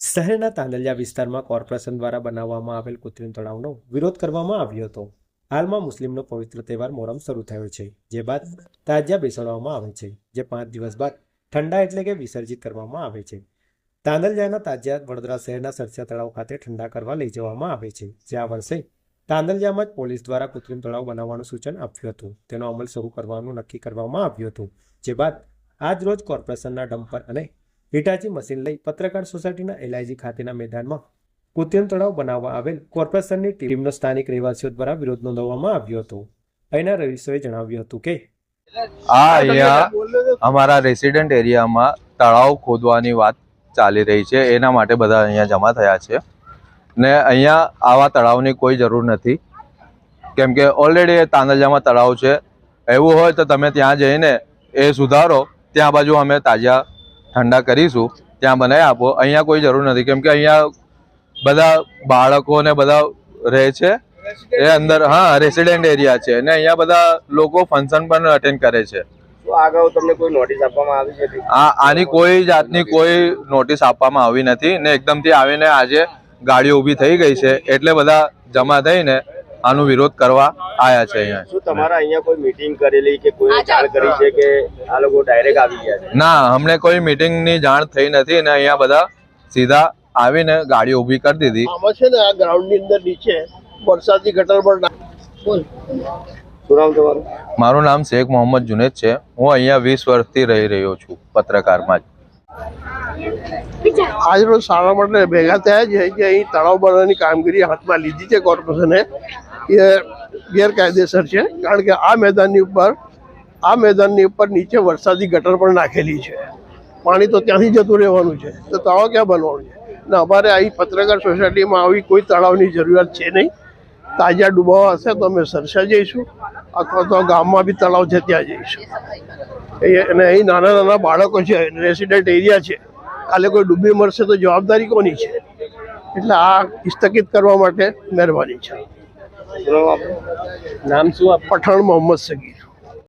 શહેરના તાંદલિયા વિસ્તારમાં કોર્પોરેશન દ્વારા બનાવવામાં આવેલ કૃત્રિમ તળાવનો વિરોધ કરવામાં આવ્યો હતો. હાલમાં મુસ્લિમનો પવિત્ર તહેવાર મોહરમ શરૂ થયો છે, જે બાદ તાજિયા બેસાડવામાં આવે છે, જે પાંચ દિવસ બાદ ઠંડા એટલે કે વિસર્જિત કરવામાં આવે છે. તાંદલિયાના તાજિયા વડોદરા શહેરના સરસિયા તળાવ ખાતે ઠંડા કરવા લઈ જવામાં આવે છે, જે આ વર્ષે તાંદલિયામાં જ પોલીસ દ્વારા કૃત્રિમ તળાવ બનાવવાનું સૂચન આપ્યું હતું. તેનો અમલ શરૂ કરવાનું નક્કી કરવામાં આવ્યું હતું, જે બાદ આજ રોજ કોર્પોરેશનના ડમ્પર અને હિટાચી મશીન લઈ પત્રકાર સોસાયટીના એલઆઈજી ખાતેના મેદાનમાં કૃત્રિમ તળાવ બનાવવા આવેલ કોર્પોરેશનની ટીમનો સ્થાનિક રહેવાસીઓ દ્વારા વિરોધ નોંધવામાં આવ્યો હતો. અહીંના રહીશોએ જણાવ્યું હતું કે, આ અહીંયા અમારા રેસિડેન્ટ એરિયામાં તળાવ ખોદવાની વાત ચાલી રહી છે. એના માટે બધા અહીંયા જમા થયા છે. ને અહીંયા આવા તળાવની કોઈ જરૂર નથી. કેમ કે ઓલરેડી તાંદલજામાં તળાવ છે. એવું હોય તો તમે ત્યાં જઈને એ સુધારો. ત્યાં બાજુ અમે તાજા ઠંડા કરીશું ત્યાં બનાવી આપો. અહીંયા કોઈ જરૂર નથી. કેમ કે અહીંયા બધા બાળકો ને બધા રહે છે. એ અંદર હા રેસિડેન્ટ એરિયા છે. અને અહીંયા બધા લોકો ફંક્શન પણ અટેન્ડ કરે છે. તમને કોઈ નોટિસ આપવામાં આવી કે? આ આની કોઈ જાતની કોઈ નોટિસ આપવામાં આવી નથી ને એકદમથી આવીને આજે ગાડીઓ ઊભી થઈ ગઈ છે. એટલે બધા જમા થઈને આનો વિરોધ કરવા આયા છે અહીંયા. શું તમારા અહીંયા કોઈ મીટિંગ કરેલી કે કોઈ જાણ કરી છે કે આ લોકો ડાયરેક્ટ આવી ગયા છે? ના અમને કોઈ મીટિંગની જાણ થઈ નથી અને અહીંયા બધા સીધા આવીને ગાડી ઊભી કરી દીધી. આમાં છે ને આ ગ્રાઉન્ડની અંદર નીચે વરસાદની ગટર પર તમારું? મારું નામ શેખ મોહમ્મદ જુનેદ છે. હું અહીંયા વીસ વર્ષથી રહી રહ્યો છું પત્રકારમાં જ. આજ રોજ સારા માટે ભેગા થયા છે કે અહીં તળાવ બનાવવાની કામગીરી હાથમાં લીધી છે કોર્પોરેશને. એ ગેરકાયદેસર છે, કારણ કે આ મેદાનની ઉપર, આ મેદાનની ઉપર નીચે વરસાદી ગટર પણ નાખેલી છે. પાણી તો ત્યાંથી જતું રહેવાનું છે. તો તળાવ ક્યાં બનવાનું છે? ને, અમારે અહીં પત્રકાર સોસાયટીમાં આવી કોઈ તળાવની જરૂરિયાત છે નહીં. તાજા ડૂબાવા હશે તો અમે સરસા જઈશું. અથવા તો ગામમાં બી તળાવ છે ત્યાં જઈશું. અને અહીં નાના નાના બાળકો છે રેસિડેન્ટ એરિયા છે. કાલે કોઈ ડૂબી મરશે તો જવાબદારી કોની છે? એટલે આ સ્થગિત કરવા માટે મહેરબાની છે. નામ શું પઠાણ મોહમ્મદ સગીર.